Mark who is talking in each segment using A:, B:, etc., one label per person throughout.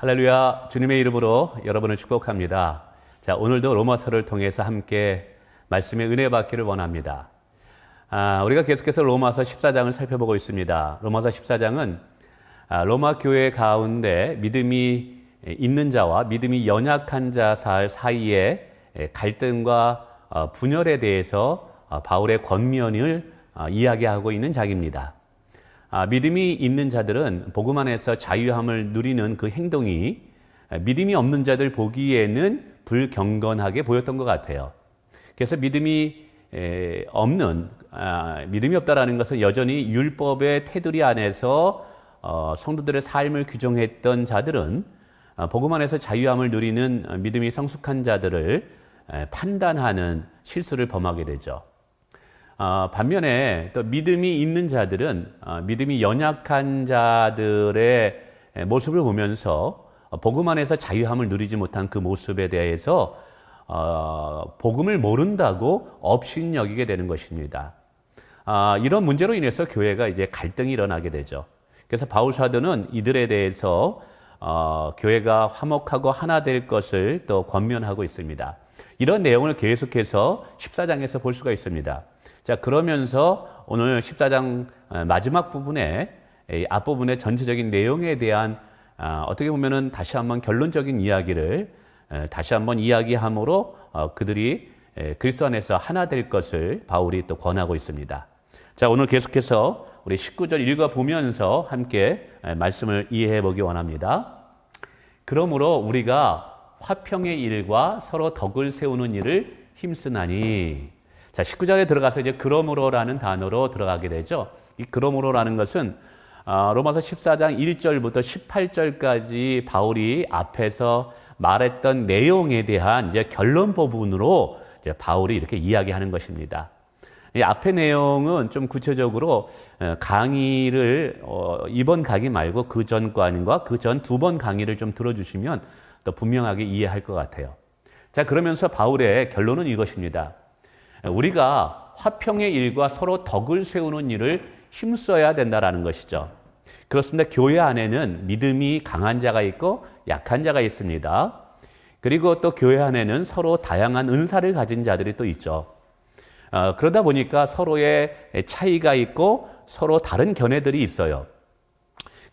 A: 할렐루야 주님의 이름으로 여러분을 축복합니다. 자 오늘도 로마서를 통해서 함께 말씀의 은혜 받기를 원합니다. 아, 우리가 계속해서 로마서 14장을 살펴보고 있습니다. 로마서 14장은 아, 로마 교회 가운데 믿음이 있는 자와 믿음이 연약한 자 사이의 갈등과 어, 분열에 대해서 어, 바울의 권면을 어, 이야기하고 있는 장입니다. 아, 믿음이 있는 자들은 복음 안에서 자유함을 누리는 그 행동이 믿음이 없는 자들 보기에는 불경건하게 보였던 것 같아요. 그래서 믿음이 에, 없는 아, 믿음이 없다라는 것은 여전히 율법의 테두리 안에서 어, 성도들의 삶을 규정했던 자들은 어, 복음 안에서 자유함을 누리는 어, 믿음이 성숙한 자들을 에, 판단하는 실수를 범하게 되죠. 어, 반면에 또 믿음이 있는 자들은 어, 믿음이 연약한 자들의 모습을 보면서 어, 복음 안에서 자유함을 누리지 못한 그 모습에 대해서 어, 복음을 모른다고 업신 여기게 되는 것입니다. 아, 이런 문제로 인해서 교회가 이제 갈등이 일어나게 되죠. 그래서 바울 사도는 이들에 대해서 어, 교회가 화목하고 하나 될 것을 또 권면하고 있습니다. 이런 내용을 계속해서 14장에서 볼 수가 있습니다. 자, 그러면서 오늘 14장 마지막 부분에 앞부분의 전체적인 내용에 대한 아, 어떻게 보면은 다시 한번 결론적인 이야기를 다시 한번 이야기함으로 어, 그들이 그리스도 안에서 하나 될 것을 바울이 또 권하고 있습니다. 자, 오늘 계속해서 우리 19절 읽어 보면서 함께 말씀을 이해해 보기 원합니다. 그러므로 우리가 화평의 일과 서로 덕을 세우는 일을 힘쓰나니 자, 19절에 들어가서 이제 그러므로라는 단어로 들어가게 되죠. 이 그러므로라는 것은 아, 로마서 14장 1절부터 18절까지 바울이 앞에서 말했던 내용에 대한 이제 결론 부분으로 이제 바울이 이렇게 이야기하는 것입니다. 이 앞의 내용은 좀 구체적으로 어, 강의를 어, 이번 강의 말고 그전 강의과 그 전 두 번 강의를 좀 들어주시면 더 분명하게 이해할 것 같아요. 자 그러면서 바울의 결론은 이것입니다. 우리가 화평의 일과 서로 덕을 세우는 일을 힘써야 된다라는 것이죠. 그렇습니다. 교회 안에는 믿음이 강한 자가 있고 약한 자가 있습니다. 그리고 또 교회 안에는 서로 다양한 은사를 가진 자들이 또 있죠. 어, 그러다 보니까 서로의 차이가 있고 서로 다른 견해들이 있어요.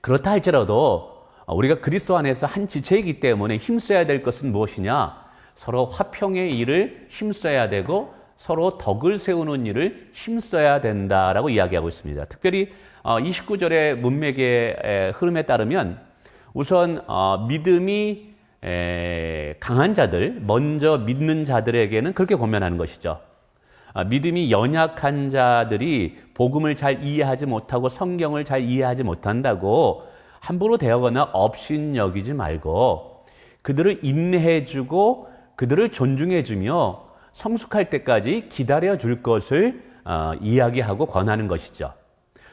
A: 그렇다 할지라도 우리가 그리스도 안에서 한 지체이기 때문에 힘써야 될 것은 무엇이냐? 서로 화평의 일을 힘써야 되고 서로 덕을 세우는 일을 힘써야 된다라고 이야기하고 있습니다. 특별히 29절의 어, 문맥의 흐름에 따르면 우선 어, 믿음이 강한 자들, 먼저 믿는 자들에게는 그렇게 권면하는 것이죠. 아, 믿음이 연약한 자들이 복음을 잘 이해하지 못하고 성경을 잘 이해하지 못한다고 함부로 대하거나 업신 여기지 말고 그들을 인내해주고 그들을 존중해주며 성숙할 때까지 기다려 줄 것을 어, 이야기하고 권하는 것이죠.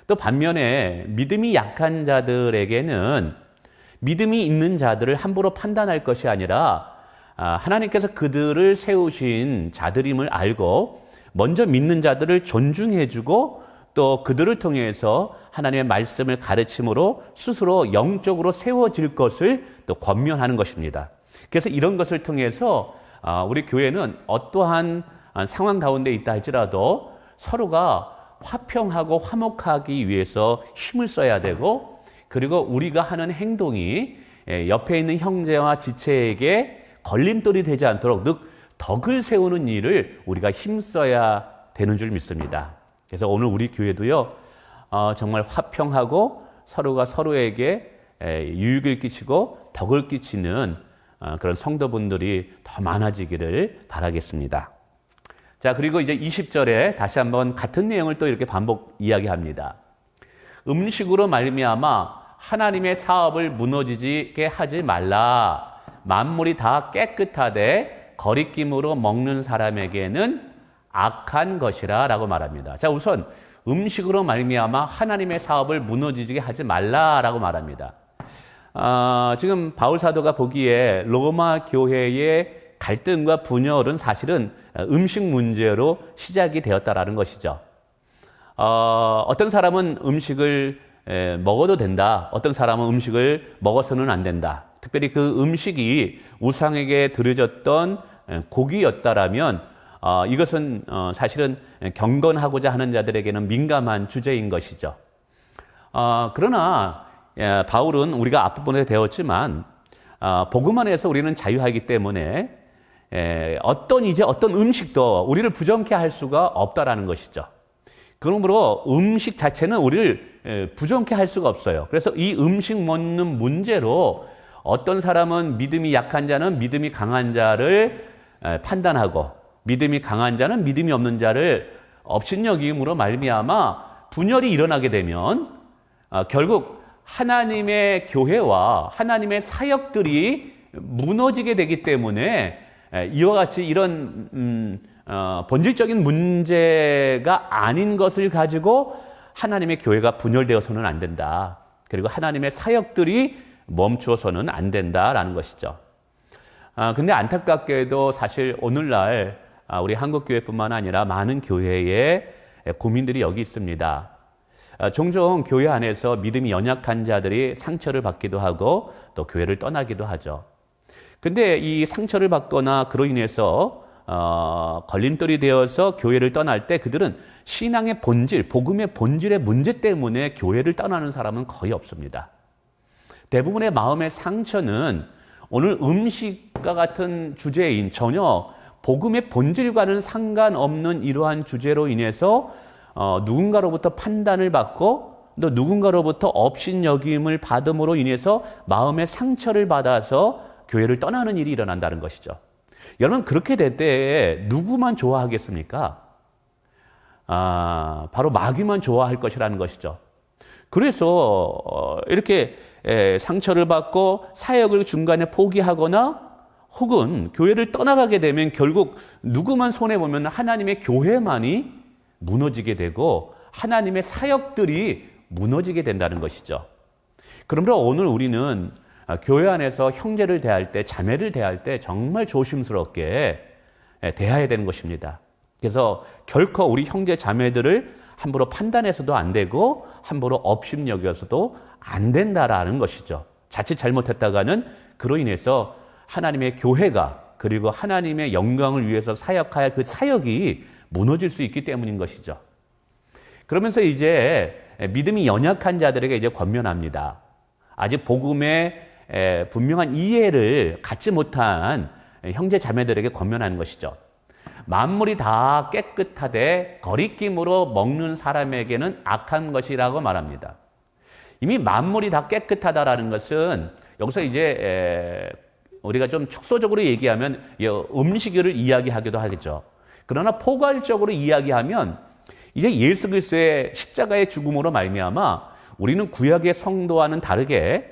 A: 또 반면에 믿음이 약한 자들에게는 믿음이 있는 자들을 함부로 판단할 것이 아니라 아, 하나님께서 그들을 세우신 자들임을 알고 먼저 믿는 자들을 존중해주고 또 그들을 통해서 하나님의 말씀을 가르침으로 스스로 영적으로 세워질 것을 또 권면하는 것입니다. 그래서 이런 것을 통해서 아, 우리 교회는 어떠한 상황 가운데 있다 할지라도 서로가 화평하고 화목하기 위해서 힘을 써야 되고 그리고 우리가 하는 행동이 예, 옆에 있는 형제와 지체에게 걸림돌이 되지 않도록 늘 덕을 세우는 일을 우리가 힘써야 되는 줄 믿습니다. 그래서 오늘 우리 교회도요, 어, 정말 화평하고 서로가 서로에게 유익을 끼치고 덕을 끼치는 어, 그런 성도분들이 더 많아지기를 바라겠습니다. 자, 그리고 이제 20절에 다시 한번 같은 내용을 또 이렇게 반복 이야기합니다. 음식으로 말미암아 하나님의 사업을 무너지게 하지 말라. 만물이 다 깨끗하되 거리낌으로 먹는 사람에게는 악한 것이라라고 말합니다. 자, 우선 음식으로 말미암아 하나님의 사업을 무너지게 하지 말라라고 말합니다. 어, 지금 바울 사도가 보기에 로마 교회의 갈등과 분열은 사실은 음식 문제로 시작이 되었다라는 것이죠. 어, 어떤 사람은 음식을 에, 먹어도 된다. 어떤 사람은 음식을 먹어서는 안 된다. 특별히 그 음식이 우상에게 드려졌던 고기였다라면 어, 이것은 어, 사실은 경건하고자 하는 자들에게는 민감한 주제인 것이죠. 어, 그러나 예, 바울은 우리가 앞부분에 배웠지만 어, 복음 안에서 우리는 자유하기 때문에 예, 어떤 이제 어떤 음식도 우리를 부정케 할 수가 없다라는 것이죠. 그러므로 음식 자체는 우리를 예, 부정케 할 수가 없어요. 그래서 이 음식 먹는 문제로 어떤 사람은 믿음이 약한 자는 믿음이 강한 자를 에, 판단하고 믿음이 강한 자는 믿음이 없는 자를 업신여김으로 말미암아 분열이 일어나게 되면 아, 결국 하나님의 교회와 하나님의 사역들이 무너지게 되기 때문에 에, 이와 같이 이런 음, 어, 본질적인 문제가 아닌 것을 가지고 하나님의 교회가 분열되어서는 안 된다. 그리고 하나님의 사역들이 멈추어서는 안 된다라는 것이죠. 아, 근데 안타깝게도 사실 오늘날 아, 우리 한국교회뿐만 아니라 많은 교회에 고민들이 여기 있습니다. 아, 종종 교회 안에서 믿음이 연약한 자들이 상처를 받기도 하고 또 교회를 떠나기도 하죠. 근데 이 상처를 받거나 그로 인해서 어, 걸림돌이 되어서 교회를 떠날 때 그들은 신앙의 본질, 복음의 본질의 문제 때문에 교회를 떠나는 사람은 거의 없습니다. 대부분의 마음의 상처는 오늘 음식과 같은 주제인 전혀 복음의 본질과는 상관없는 이러한 주제로 인해서 어, 누군가로부터 판단을 받고 또 누군가로부터 업신여김을 받음으로 인해서 마음의 상처를 받아서 교회를 떠나는 일이 일어난다는 것이죠. 여러분 그렇게 될 때에 누구만 좋아하겠습니까? 아, 바로 마귀만 좋아할 것이라는 것이죠. 그래서 어, 이렇게 상처를 받고 사역을 중간에 포기하거나 혹은 교회를 떠나가게 되면 결국 누구만 손해 보면 하나님의 교회만이 무너지게 되고 하나님의 사역들이 무너지게 된다는 것이죠. 그러므로 오늘 우리는 교회 안에서 형제를 대할 때, 자매를 대할 때 정말 조심스럽게 대해야 되는 것입니다. 그래서 결코 우리 형제 자매들을 함부로 판단해서도 안 되고 함부로 업심여겨서도 안 된다라는 것이죠. 자칫 잘못했다가는 그로 인해서 하나님의 교회가 그리고 하나님의 영광을 위해서 사역할 그 사역이 무너질 수 있기 때문인 것이죠. 그러면서 이제 믿음이 연약한 자들에게 이제 권면합니다. 아직 복음의 분명한 이해를 갖지 못한 형제 자매들에게 권면하는 것이죠. 만물이 다 깨끗하되 거리낌으로 먹는 사람에게는 악한 것이라고 말합니다. 이미 만물이 다 깨끗하다라는 것은 여기서 이제 우리가 좀 축소적으로 얘기하면 음식을 이야기하기도 하겠죠. 그러나 포괄적으로 이야기하면 이제 예수 그리스도의 십자가의 죽음으로 말미암아 우리는 구약의 성도와는 다르게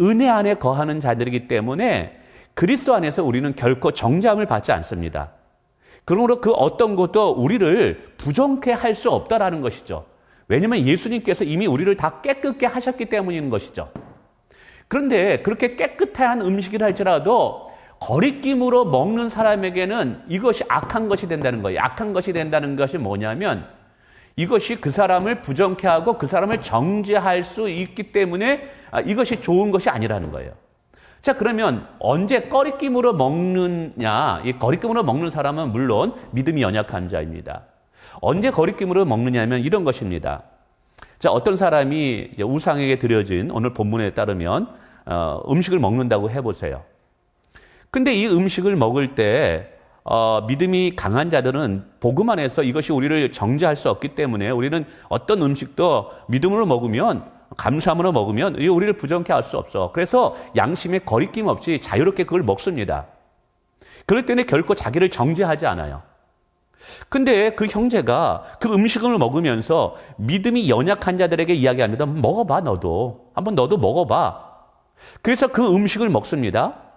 A: 은혜 안에 거하는 자들이기 때문에 그리스도 안에서 우리는 결코 정죄함을 받지 않습니다. 그러므로 그 어떤 것도 우리를 부정케 할 수 없다라는 것이죠. 왜냐하면 예수님께서 이미 우리를 다 깨끗게 하셨기 때문인 것이죠. 그런데 그렇게 깨끗한 음식이라 할지라도 거리낌으로 먹는 사람에게는 이것이 악한 것이 된다는 거예요. 악한 것이 된다는 것이 뭐냐면 이것이 그 사람을 부정케 하고 그 사람을 정죄할 수 있기 때문에 아, 이것이 좋은 것이 아니라는 거예요. 자, 그러면 언제 꺼리낌으로 먹느냐? 이 거리낌으로 먹는 사람은 물론 믿음이 연약한 자입니다. 언제 거리낌으로 먹느냐면 이런 것입니다. 자, 어떤 사람이 우상에게 드려진 오늘 본문에 따르면 어, 음식을 먹는다고 해보세요. 근데 이 음식을 먹을 때 어, 믿음이 강한 자들은 복음 안에서 이것이 우리를 정죄할 수 없기 때문에 우리는 어떤 음식도 믿음으로 먹으면 감사함으로 먹으면 우리를 부정케 할 수 없어. 그래서 양심에 거리낌 없이 자유롭게 그걸 먹습니다. 그럴 때는 결코 자기를 정죄하지 않아요. 근데 그 형제가 그 음식을 먹으면서 믿음이 연약한 자들에게 이야기합니다. 먹어봐, 너도. 한번 너도 먹어봐. 그래서 그 음식을 먹습니다.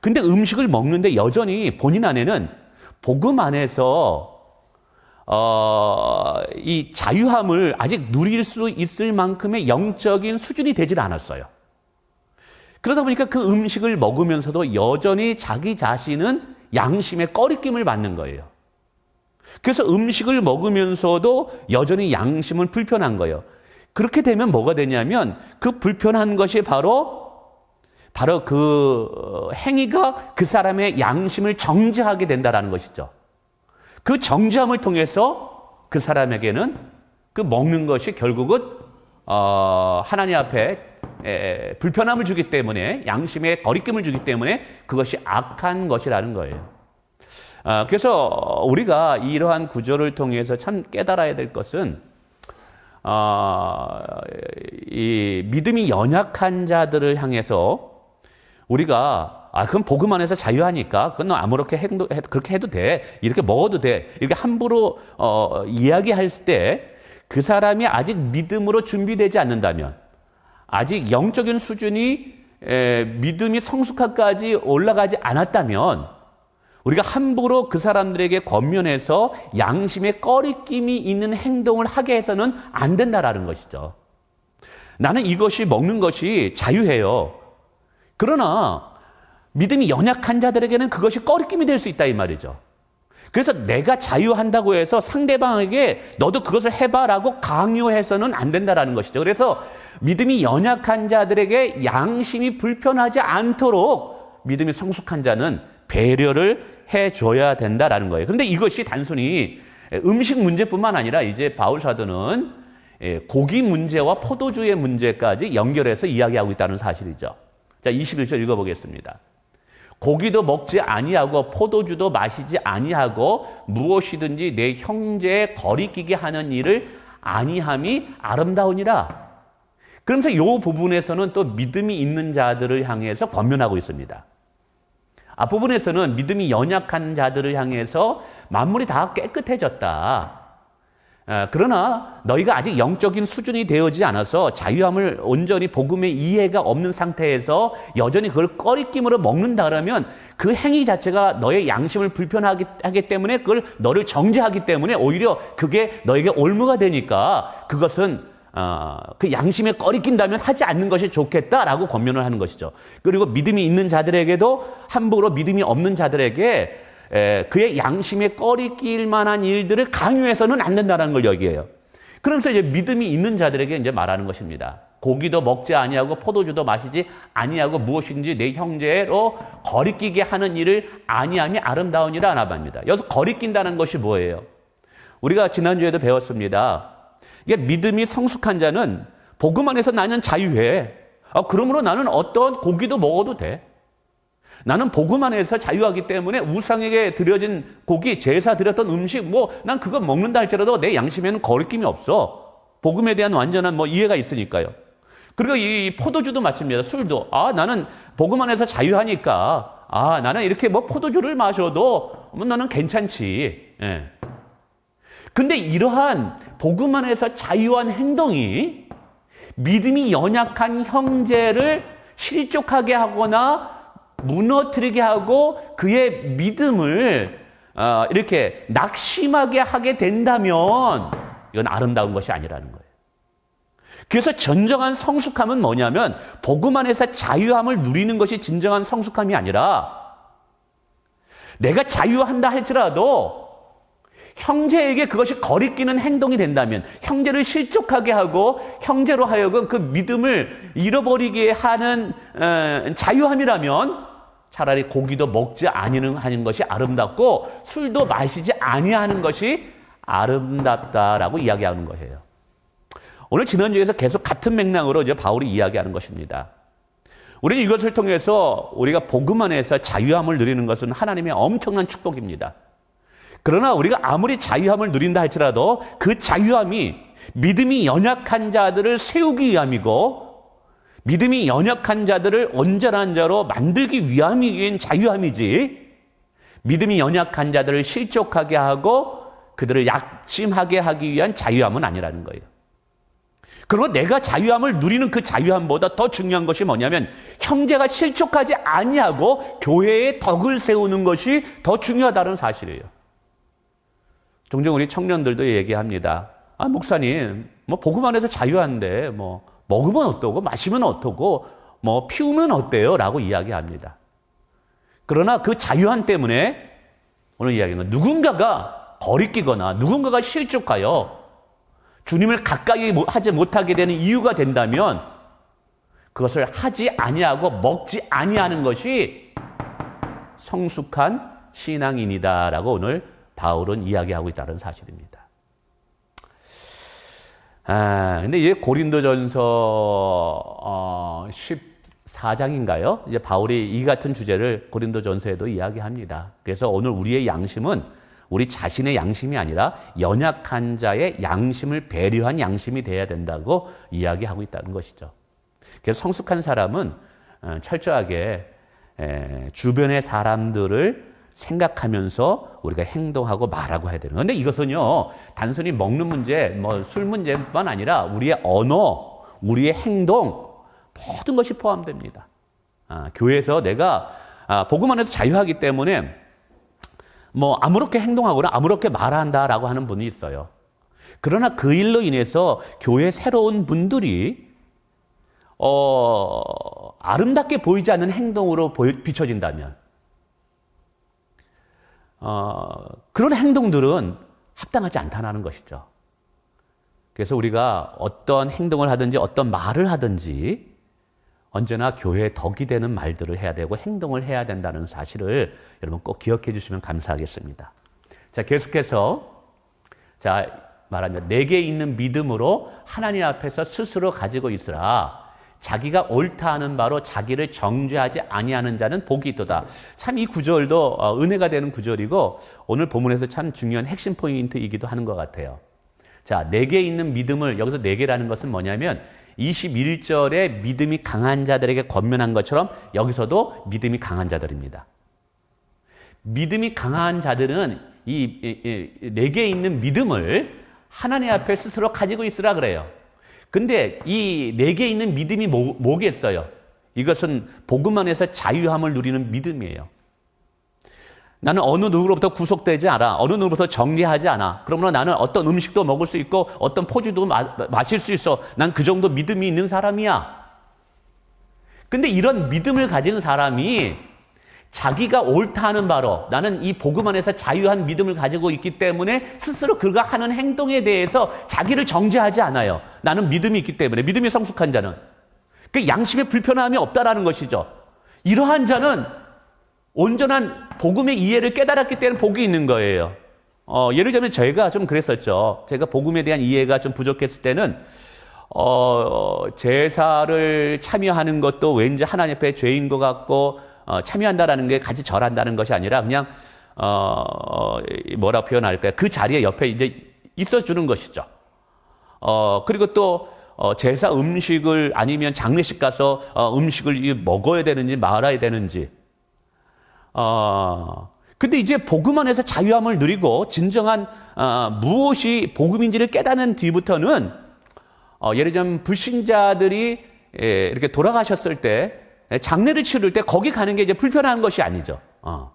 A: 근데 음식을 먹는데 여전히 본인 안에는 복음 안에서 어, 이 자유함을 아직 누릴 수 있을 만큼의 영적인 수준이 되질 않았어요. 그러다 보니까 그 음식을 먹으면서도 여전히 자기 자신은 양심의 꺼리낌을 받는 거예요. 그래서 음식을 먹으면서도 여전히 양심은 불편한 거예요. 그렇게 되면 뭐가 되냐면 그 불편한 것이 바로 바로 그 어, 행위가 그 사람의 양심을 정지하게 된다라는 것이죠. 그 정지함을 통해서 그 사람에게는 그 먹는 것이 결국은 어, 하나님 앞에 에, 불편함을 주기 때문에 양심에 거리낌을 주기 때문에 그것이 악한 것이라는 거예요. 아, 그래서 우리가 이러한 구조를 통해서 참 깨달아야 될 것은 아, 이 믿음이 연약한 자들을 향해서 우리가 아 그건 복음 안에서 자유하니까 그건 너 아무렇게 해도 그렇게 해도 돼 이렇게 먹어도 돼 이렇게 함부로 어, 이야기할 때 그 사람이 아직 믿음으로 준비되지 않는다면 아직 영적인 수준이 에, 믿음이 성숙하까지 올라가지 않았다면 우리가 함부로 그 사람들에게 권면해서 양심에 꺼리낌이 있는 행동을 하게 해서는 안 된다라는 것이죠. 나는 이것이 먹는 것이 자유해요. 그러나 믿음이 연약한 자들에게는 그것이 꺼리낌이 될 수 있다 이 말이죠. 그래서 내가 자유한다고 해서 상대방에게 너도 그것을 해봐라고 강요해서는 안 된다라는 것이죠. 그래서 믿음이 연약한 자들에게 양심이 불편하지 않도록 믿음이 성숙한 자는 배려를 해줘야 된다라는 거예요. 그런데 이것이 단순히 음식 문제뿐만 아니라 이제 바울 사도는 고기 문제와 포도주의 문제까지 연결해서 이야기하고 있다는 사실이죠. 자, 21절 읽어보겠습니다. 고기도 먹지 아니하고 포도주도 마시지 아니하고 무엇이든지 내 형제에 거리끼게 하는 일을 아니함이 아름다우니라. 그러면서 이 부분에서는 또 믿음이 있는 자들을 향해서 권면하고 있습니다. 앞부분에서는 믿음이 연약한 자들을 향해서 만물이 다 깨끗해졌다. 그러나 너희가 아직 영적인 수준이 되어지 않아서 자유함을 온전히 복음의 이해가 없는 상태에서 여전히 그걸 꺼리낌으로 먹는다 그러면 그 행위 자체가 너의 양심을 불편하기 하기 때문에 그걸 너를 정죄하기 때문에 오히려 그게 너에게 올무가 되니까 그것은 어, 그 양심에 꺼리낀다면 하지 않는 것이 좋겠다라고 권면을 하는 것이죠. 그리고 믿음이 있는 자들에게도 함부로 믿음이 없는 자들에게 에, 그의 양심에 꺼리낄 만한 일들을 강요해서는 안 된다는 걸 여기에요. 그러면서 이제 믿음이 있는 자들에게 이제 말하는 것입니다. 고기도 먹지 아니하고 포도주도 마시지 아니하고 무엇인지 내 형제로 거리끼게 하는 일을 아니함이 아름다우니라 나갑니다. 여기서 거리낀다는 것이 뭐예요? 우리가 지난주에도 배웠습니다. 이게 믿음이 성숙한 자는 복음 안에서 나는 자유해. 아, 그러므로 나는 어떤 고기도 먹어도 돼. 나는 복음 안에서 자유하기 때문에 우상에게 드려진 고기, 제사 드렸던 음식, 뭐, 난 그거 먹는다 할지라도 내 양심에는 거리낌이 없어. 복음에 대한 완전한 뭐 이해가 있으니까요. 그리고 이 포도주도 마찬가지입니다. 술도. 아, 나는 복음 안에서 자유하니까, 아, 나는 이렇게 뭐 포도주를 마셔도, 뭐 나는 괜찮지. 예. 근데 이러한 복음 안에서 자유한 행동이 믿음이 연약한 형제를 실족하게 하거나 무너뜨리게 하고 그의 믿음을 어, 이렇게 낙심하게 하게 된다면 이건 아름다운 것이 아니라는 거예요. 그래서 진정한 성숙함은 뭐냐면 복음 안에서 자유함을 누리는 것이 진정한 성숙함이 아니라 내가 자유한다 할지라도 형제에게 그것이 거리끼는 행동이 된다면 형제를 실족하게 하고 형제로 하여금 그 믿음을 잃어버리게 하는 어, 자유함이라면 차라리 고기도 먹지 아니하는 것이 아름답고 술도 마시지 아니하는 것이 아름답다라고 이야기하는 거예요. 오늘 지난주에서 계속 같은 맥락으로 이제 바울이 이야기하는 것입니다. 우리는 이것을 통해서 우리가 복음 안에서 자유함을 누리는 것은 하나님의 엄청난 축복입니다. 그러나 우리가 아무리 자유함을 누린다 할지라도 그 자유함이 믿음이 연약한 자들을 세우기 위함이고 믿음이 연약한 자들을 온전한 자로 만들기 위함이 자유함이지 믿음이 연약한 자들을 실족하게 하고 그들을 약심하게 하기 위한 자유함은 아니라는 거예요. 그리고 내가 자유함을 누리는 그 자유함보다 더 중요한 것이 뭐냐면 형제가 실족하지 아니하고 교회의 덕을 세우는 것이 더 중요하다는 사실이에요. 종종 우리 청년들도 얘기합니다. 아, 목사님, 뭐, 복음 안에서 자유한데, 뭐, 먹으면 어떠고, 마시면 어떠고, 뭐, 피우면 어때요? 라고 이야기합니다. 그러나 그 자유한 때문에 오늘 이야기는 누군가가 거리끼거나 누군가가 실족하여 주님을 가까이 하지 못하게 되는 이유가 된다면 그것을 하지 아니하고 먹지 아니하는 것이 성숙한 신앙인이다라고 오늘 바울은 이야기하고 있다는 사실입니다. 아, 근데 이제 고린도전서 어, 14장인가요? 이제 바울이 이 같은 주제를 고린도전서에도 이야기합니다. 그래서 오늘 우리의 양심은 우리 자신의 양심이 아니라 연약한 자의 양심을 배려한 양심이 돼야 된다고 이야기하고 있다는 것이죠. 그래서 성숙한 사람은 어, 철저하게 에, 주변의 사람들을 생각하면서 우리가 행동하고 말하고 해야 되는 건데 이것은요 단순히 먹는 문제, 뭐 술 문제뿐만 아니라 우리의 언어, 우리의 행동 모든 것이 포함됩니다. 아, 교회에서 내가 아, 복음 안에서 자유하기 때문에 뭐 아무렇게 행동하거나 아무렇게 말한다라고 하는 분이 있어요. 그러나 그 일로 인해서 교회 새로운 분들이 어, 아름답게 보이지 않는 행동으로 보여, 비춰진다면 어, 그런 행동들은 합당하지 않다는 것이죠. 그래서 우리가 어떤 행동을 하든지 어떤 말을 하든지 언제나 교회에 덕이 되는 말들을 해야 되고 행동을 해야 된다는 사실을 여러분 꼭 기억해 주시면 감사하겠습니다. 자, 계속해서 자, 말하면 내게 있는 믿음으로 하나님 앞에서 스스로 가지고 있으라. 자기가 옳다 하는 바로 자기를 정죄하지 아니하는 자는 복이 있도다. 참 이 구절도 어, 은혜가 되는 구절이고 오늘 본문에서 참 중요한 핵심 포인트이기도 하는 것 같아요. 자, 내게 있는 믿음을 여기서 내게라는 것은 뭐냐면 21절에 믿음이 강한 자들에게 권면한 것처럼 여기서도 믿음이 강한 자들입니다. 믿음이 강한 자들은 이, 내게 있는 믿음을 하나님 앞에 스스로 가지고 있으라 그래요. 근데 이 내게 있는 믿음이 뭐, 뭐겠어요? 이것은 복음 안에서 자유함을 누리는 믿음이에요. 나는 어느 누구로부터 구속되지 않아. 어느 누구로부터 정리하지 않아. 그러므로 나는 어떤 음식도 먹을 수 있고 어떤 포주도 마, 마실 수 있어. 난 그 정도 믿음이 있는 사람이야. 근데 이런 믿음을 가진 사람이 자기가 옳다 하는 바로 나는 이 복음 안에서 자유한 믿음을 가지고 있기 때문에 스스로 그가 하는 행동에 대해서 자기를 정죄하지 않아요. 나는 믿음이 있기 때문에 믿음이 성숙한 자는 그 양심에 불편함이 없다라는 것이죠. 이러한 자는 온전한 복음의 이해를 깨달았기 때문에 복이 있는 거예요. 어, 예를 들면 저희가 좀 그랬었죠. 제가 복음에 대한 이해가 좀 부족했을 때는 어, 제사를 참여하는 것도 왠지 하나님 앞에 죄인 것 같고 어, 참여한다라는 게 같이 절한다는 것이 아니라 그냥 어, 뭐라 표현할까요? 그 자리에 옆에 이제 있어 주는 것이죠. 어, 그리고 또 어, 제사 음식을 아니면 장례식 가서 어, 음식을 먹어야 되는지 말아야 되는지 어, 근데 이제 복음 안에서 자유함을 누리고 진정한 어, 무엇이 복음인지를 깨닫는 뒤부터는 어, 예를 들면 불신자들이 예, 이렇게 돌아가셨을 때 장례를 치를 때 거기 가는 게 이제 불편한 것이 아니죠. 어.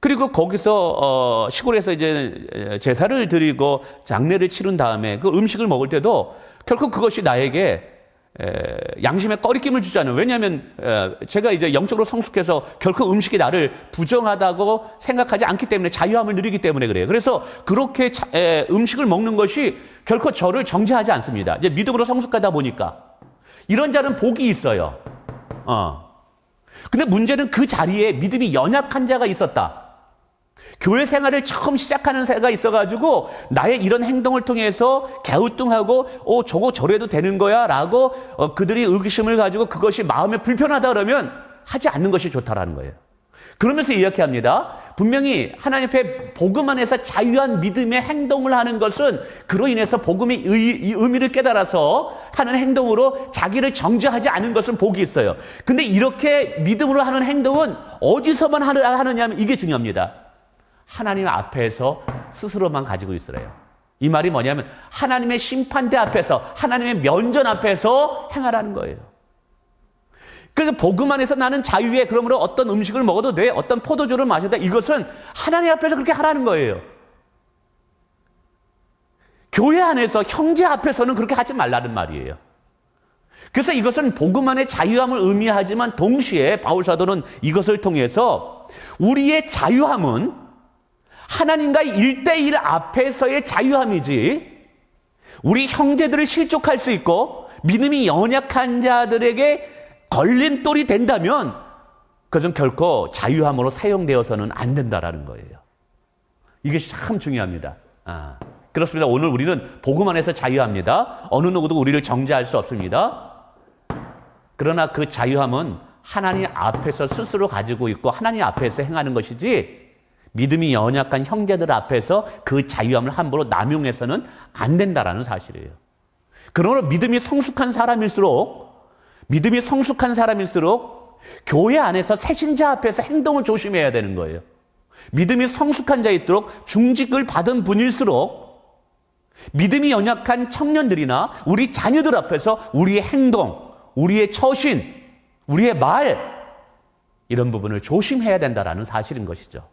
A: 그리고 거기서 어, 시골에서 이제 제사를 드리고 장례를 치른 다음에 그 음식을 먹을 때도 결코 그것이 나에게 에, 양심에 꺼리낌을 주지 않아요. 왜냐하면 에, 제가 이제 영적으로 성숙해서 결코 음식이 나를 부정하다고 생각하지 않기 때문에 자유함을 누리기 때문에 그래요. 그래서 그렇게 음식을 먹는 것이 결코 저를 정죄하지 않습니다. 이제 믿음으로 성숙하다 보니까 이런 자는 복이 있어요. 어. 근데 문제는 그 자리에 믿음이 연약한 자가 있었다. 교회 생활을 처음 시작하는 새가 있어가지고 나의 이런 행동을 통해서 갸우뚱하고 어 저거 저래도 되는 거야라고 어, 그들이 의구심을 가지고 그것이 마음에 불편하다 그러면 하지 않는 것이 좋다라는 거예요. 그러면서 이야기합니다. 분명히 하나님 앞에 복음 안에서 자유한 믿음의 행동을 하는 것은 그로 인해서 복음의 의, 의미를 깨달아서 하는 행동으로 자기를 정죄하지 않은 것은 복이 있어요. 근데 이렇게 믿음으로 하는 행동은 어디서만 하느냐면 이게 중요합니다. 하나님 앞에서 스스로만 가지고 있으래요. 이 말이 뭐냐면 하나님의 심판대 앞에서 하나님의 면전 앞에서 행하라는 거예요. 그래서 복음 안에서 나는 자유에 그러므로 어떤 음식을 먹어도 돼 어떤 포도주를 마셔도 돼 이것은 하나님 앞에서 그렇게 하라는 거예요. 교회 안에서 형제 앞에서는 그렇게 하지 말라는 말이에요. 그래서 이것은 복음 안의 자유함을 의미하지만 동시에 바울 사도는 이것을 통해서 우리의 자유함은 하나님과의 일대일 앞에서의 자유함이지 우리 형제들을 실족할 수 있고 믿음이 연약한 자들에게 걸림돌이 된다면 그것은 결코 자유함으로 사용되어서는 안 된다라는 거예요. 이게 참 중요합니다. 아, 그렇습니다. 오늘 우리는 복음 안에서 자유합니다. 어느 누구도 우리를 정죄할 수 없습니다. 그러나 그 자유함은 하나님 앞에서 스스로 가지고 있고 하나님 앞에서 행하는 것이지 믿음이 연약한 형제들 앞에서 그 자유함을 함부로 남용해서는 안 된다라는 사실이에요. 그러므로 믿음이 성숙한 사람일수록 믿음이 성숙한 사람일수록 교회 안에서 새신자 앞에서 행동을 조심해야 되는 거예요. 믿음이 성숙한 자일수록 중직을 받은 분일수록 믿음이 연약한 청년들이나 우리 자녀들 앞에서 우리의 행동, 우리의 처신, 우리의 말 이런 부분을 조심해야 된다라는 사실인 것이죠.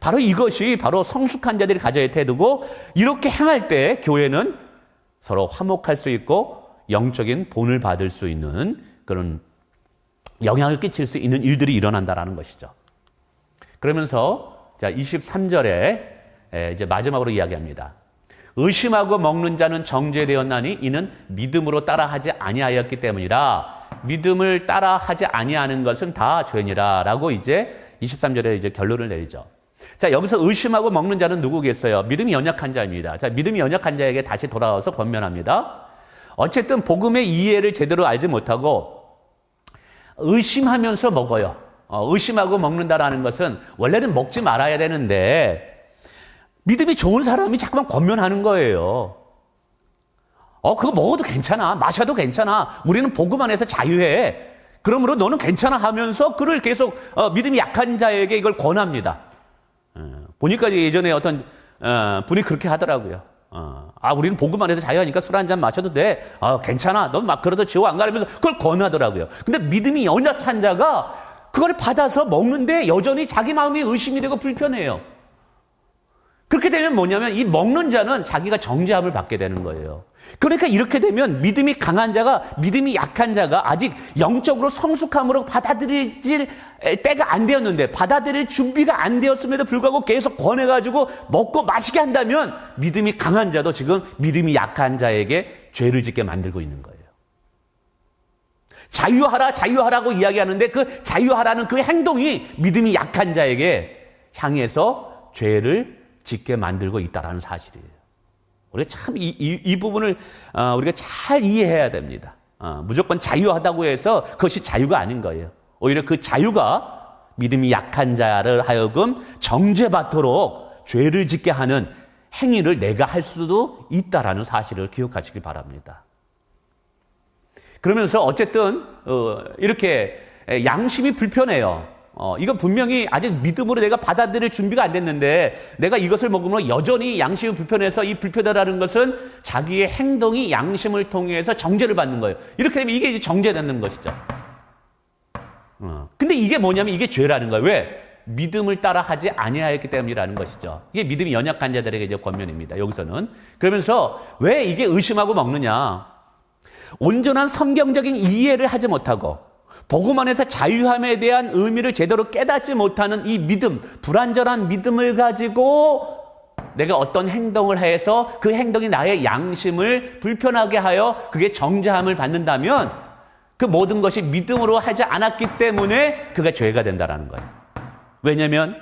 A: 바로 이것이 바로 성숙한 자들이 가져야 태도고 이렇게 행할 때 교회는 서로 화목할 수 있고 영적인 본을 받을 수 있는 그런 영향을 끼칠 수 있는 일들이 일어난다라는 것이죠. 그러면서 자 23절에 이제 마지막으로 이야기합니다. 의심하고 먹는 자는 정죄되었나니 이는 믿음으로 따라하지 아니하였기 때문이라 믿음을 따라하지 아니하는 것은 다 죄니라라고 이제 23절에 이제 결론을 내리죠. 자, 여기서 의심하고 먹는 자는 누구겠어요? 믿음이 연약한 자입니다. 자, 믿음이 연약한 자에게 다시 돌아와서 권면합니다. 어쨌든 복음의 이해를 제대로 알지 못하고 의심하면서 먹어요. 어, 의심하고 먹는다라는 것은 원래는 먹지 말아야 되는데 믿음이 좋은 사람이 자꾸만 권면하는 거예요. 어, 그거 먹어도 괜찮아. 마셔도 괜찮아. 우리는 복음 안에서 자유해. 그러므로 너는 괜찮아 하면서 그를 계속 어, 믿음이 약한 자에게 이걸 권합니다. 어, 보니까 예전에 어떤 어, 분이 그렇게 하더라고요. 어, 아, 우리는 복음 안에서 자유하니까 술 한 잔 마셔도 돼. 아, 괜찮아. 넌 막 그러다 지옥 안 가려면서 그걸 권하더라고요. 근데 믿음이 연약한 자가 그걸 받아서 먹는데 여전히 자기 마음이 의심이 되고 불편해요. 그렇게 되면 뭐냐면 이 먹는 자는 자기가 정죄함을 받게 되는 거예요. 그러니까 이렇게 되면 믿음이 강한 자가 믿음이 약한 자가 아직 영적으로 성숙함으로 받아들일 때가 안 되었는데 받아들일 준비가 안 되었음에도 불구하고 계속 권해가지고 먹고 마시게 한다면 믿음이 강한 자도 지금 믿음이 약한 자에게 죄를 짓게 만들고 있는 거예요. 자유하라, 자유하라고 이야기하는데 그 자유하라는 그 행동이 믿음이 약한 자에게 향해서 죄를 짓게 만들고 있다라는 사실이에요. 우리가 참 이 이, 이 부분을 어, 우리가 잘 이해해야 됩니다. 어, 무조건 자유하다고 해서 그것이 자유가 아닌 거예요. 오히려 그 자유가 믿음이 약한 자를 하여금 정죄받도록 죄를 짓게 하는 행위를 내가 할 수도 있다라는 사실을 기억하시기 바랍니다. 그러면서 어쨌든 어, 이렇게 양심이 불편해요. 어, 이건 분명히 아직 믿음으로 내가 받아들일 준비가 안 됐는데 내가 이것을 먹으면 여전히 양심이 불편해서 이 불편하다는 것은 자기의 행동이 양심을 통해서 정죄를 받는 거예요. 이렇게 되면 이게 이제 정죄되는 것이죠. 어. 근데 이게 뭐냐면 이게 죄라는 거예요. 왜? 믿음을 따라 하지 아니하였기 때문이라는 것이죠. 이게 믿음이 연약한 자들에게 이제 권면입니다. 여기서는. 그러면서 왜 이게 의심하고 먹느냐? 온전한 성경적인 이해를 하지 못하고 복음 안에서 자유함에 대한 의미를 제대로 깨닫지 못하는 이 믿음, 불완전한 믿음을 가지고 내가 어떤 행동을 해서 그 행동이 나의 양심을 불편하게 하여 그게 정죄함을 받는다면 그 모든 것이 믿음으로 하지 않았기 때문에 그가 죄가 된다라는 거예요. 왜냐하면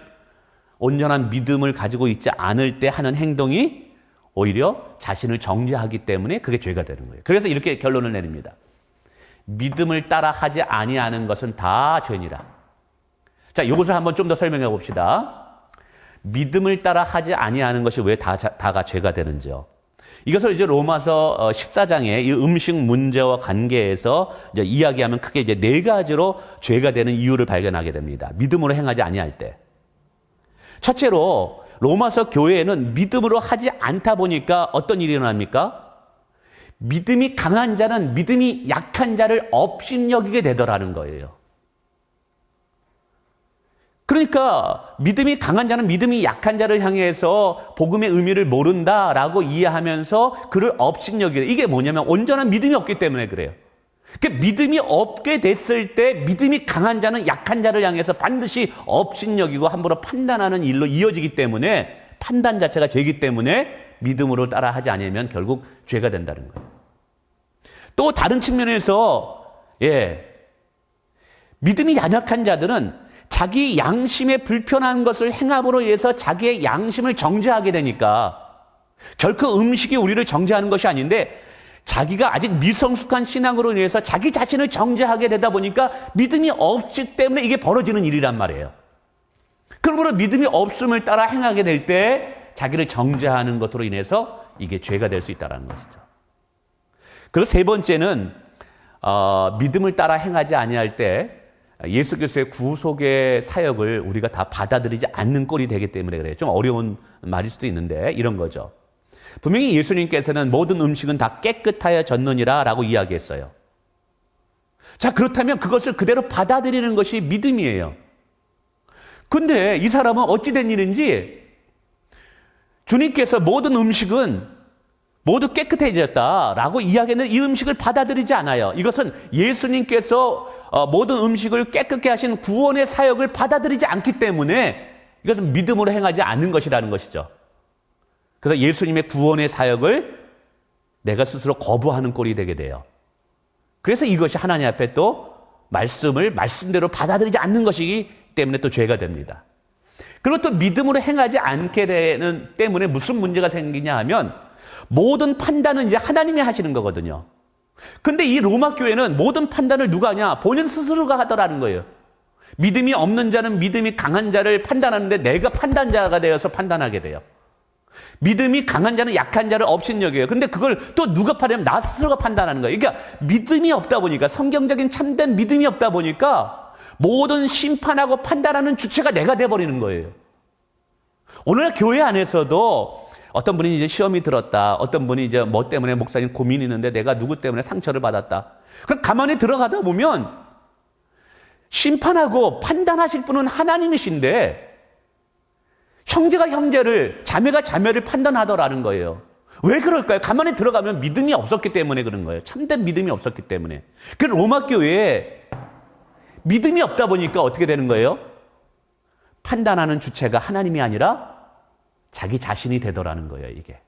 A: 온전한 믿음을 가지고 있지 않을 때 하는 행동이 오히려 자신을 정죄하기 때문에 그게 죄가 되는 거예요. 그래서 이렇게 결론을 내립니다. 믿음을 따라 하지 아니하는 것은 다 죄니라. 자, 이것을 한번 좀 더 설명해 봅시다. 믿음을 따라 하지 아니하는 것이 왜 다, 다가 죄가 되는지요. 이것을 이제 로마서 14장의 어, 이 음식 문제와 관계에서 이제 이야기하면 크게 이제 네 가지로 죄가 되는 이유를 발견하게 됩니다. 믿음으로 행하지 아니할 때. 첫째로 로마서 교회에는 믿음으로 하지 않다 보니까 어떤 일이 일어납니까? 믿음이 강한 자는 믿음이 약한 자를 업신여기게 되더라는 거예요. 그러니까 믿음이 강한 자는 믿음이 약한 자를 향해서 복음의 의미를 모른다라고 이해하면서 그를 업신여기게 이게 뭐냐면 온전한 믿음이 없기 때문에 그래요. 그 믿음이 없게 됐을 때 믿음이 강한 자는 약한 자를 향해서 반드시 업신여기고 함부로 판단하는 일로 이어지기 때문에 판단 자체가 죄이기 때문에 믿음으로 따라하지 않으면 결국 죄가 된다는 거예요. 또 다른 측면에서 예. 믿음이 연약한 자들은 자기 양심에 불편한 것을 행함으로 인해서 자기의 양심을 정죄하게 되니까 결코 음식이 우리를 정죄하는 것이 아닌데 자기가 아직 미성숙한 신앙으로 인해서 자기 자신을 정죄하게 되다 보니까 믿음이 없기 때문에 이게 벌어지는 일이란 말이에요. 그러므로 믿음이 없음을 따라 행하게 될 때 자기를 정죄하는 것으로 인해서 이게 죄가 될 수 있다는 것이죠. 그리고 세 번째는 어, 믿음을 따라 행하지 아니할 때 예수 그리스도의 구속의 사역을 우리가 다 받아들이지 않는 꼴이 되기 때문에 그래요. 좀 어려운 말일 수도 있는데 이런 거죠. 분명히 예수님께서는 모든 음식은 다 깨끗하여 졌느니라 라고 이야기했어요. 자, 그렇다면 그것을 그대로 받아들이는 것이 믿음이에요. 근데 이 사람은 어찌 된 일인지 주님께서 모든 음식은 모두 깨끗해졌다라고 이야기하는 이 음식을 받아들이지 않아요. 이것은 예수님께서 어, 모든 음식을 깨끗게 하신 구원의 사역을 받아들이지 않기 때문에 이것은 믿음으로 행하지 않는 것이라는 것이죠. 그래서 예수님의 구원의 사역을 내가 스스로 거부하는 꼴이 되게 돼요. 그래서 이것이 하나님 앞에 또 말씀을 말씀대로 받아들이지 않는 것이기 때문에 또 죄가 됩니다. 그리고 또 믿음으로 행하지 않게 되는 때문에 무슨 문제가 생기냐 하면 모든 판단은 이제 하나님이 하시는 거거든요. 근데 이 로마 교회는 모든 판단을 누가 하냐? 본인 스스로가 하더라는 거예요. 믿음이 없는 자는 믿음이 강한 자를 판단하는데 내가 판단자가 되어서 판단하게 돼요. 믿음이 강한 자는 약한 자를 업신여겨요. 근데 그걸 또 누가 판단하면 나 스스로가 판단하는 거예요. 그러니까 믿음이 없다 보니까 성경적인 참된 믿음이 없다 보니까 모든 심판하고 판단하는 주체가 내가 돼버리는 거예요. 오늘 교회 안에서도 어떤 분이 이제 시험이 들었다. 어떤 분이 이제 뭐 때문에 목사님 고민이 있는데 내가 누구 때문에 상처를 받았다. 그럼 가만히 들어가다 보면 심판하고 판단하실 분은 하나님이신데 형제가 형제를, 자매가 자매를 판단하더라는 거예요. 왜 그럴까요? 가만히 들어가면 믿음이 없었기 때문에 그런 거예요. 참된 믿음이 없었기 때문에. 그 로마 교회에 믿음이 없다 보니까 어떻게 되는 거예요? 판단하는 주체가 하나님이 아니라 자기 자신이 되더라는 거예요, 이게.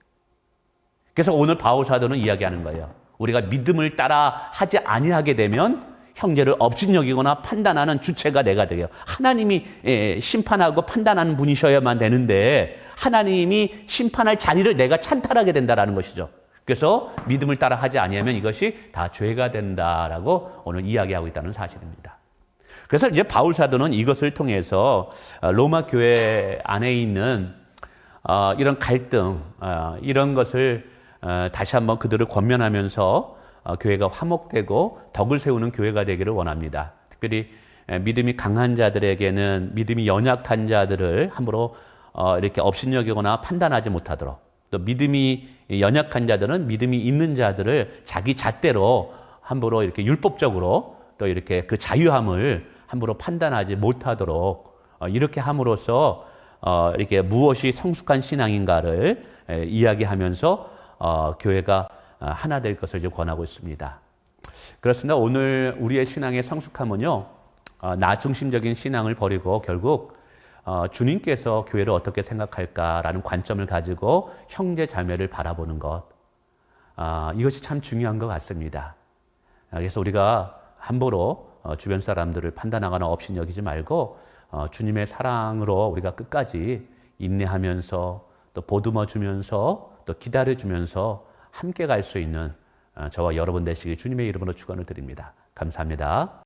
A: 그래서 오늘 바울 사도는 이야기하는 거예요. 우리가 믿음을 따라 하지 아니하게 되면 형제를 업신여기거나 판단하는 주체가 내가 되요. 하나님이 예, 심판하고 판단하는 분이셔야만 되는데 하나님이 심판할 자리를 내가 찬탈하게 된다라는 것이죠. 그래서 믿음을 따라 하지 아니하면 이것이 다 죄가 된다라고 오늘 이야기하고 있다는 사실입니다. 그래서 이제 바울 사도는 이것을 통해서 어, 로마 교회 안에 있는 어, 이런 갈등, 어, 이런 것을 다시 한번 그들을 권면하면서 교회가 화목되고 덕을 세우는 교회가 되기를 원합니다. 특별히 믿음이 강한 자들에게는 믿음이 연약한 자들을 함부로 이렇게 업신여기거나 판단하지 못하도록 또 믿음이 연약한 자들은 믿음이 있는 자들을 자기 잣대로 함부로 이렇게 율법적으로 또 이렇게 그 자유함을 함부로 판단하지 못하도록 이렇게 함으로써 어, 이렇게 무엇이 성숙한 신앙인가를 에, 이야기하면서 어, 교회가 어, 하나 될 것을 권하고 있습니다. 그렇습니다. 오늘 우리의 신앙의 성숙함은요, 어, 나 중심적인 신앙을 버리고 결국 어, 주님께서 교회를 어떻게 생각할까라는 관점을 가지고 형제 자매를 바라보는 것, 아, 이것이 참 중요한 것 같습니다. 아, 그래서 우리가 함부로 어, 주변 사람들을 판단하거나 없이 여기지 말고 어, 주님의 사랑으로 우리가 끝까지 인내하면서 또 보듬어 주면서 또 기다려 주면서 함께 갈 수 있는 어, 저와 여러분 되시길 주님의 이름으로 축원을 드립니다. 감사합니다.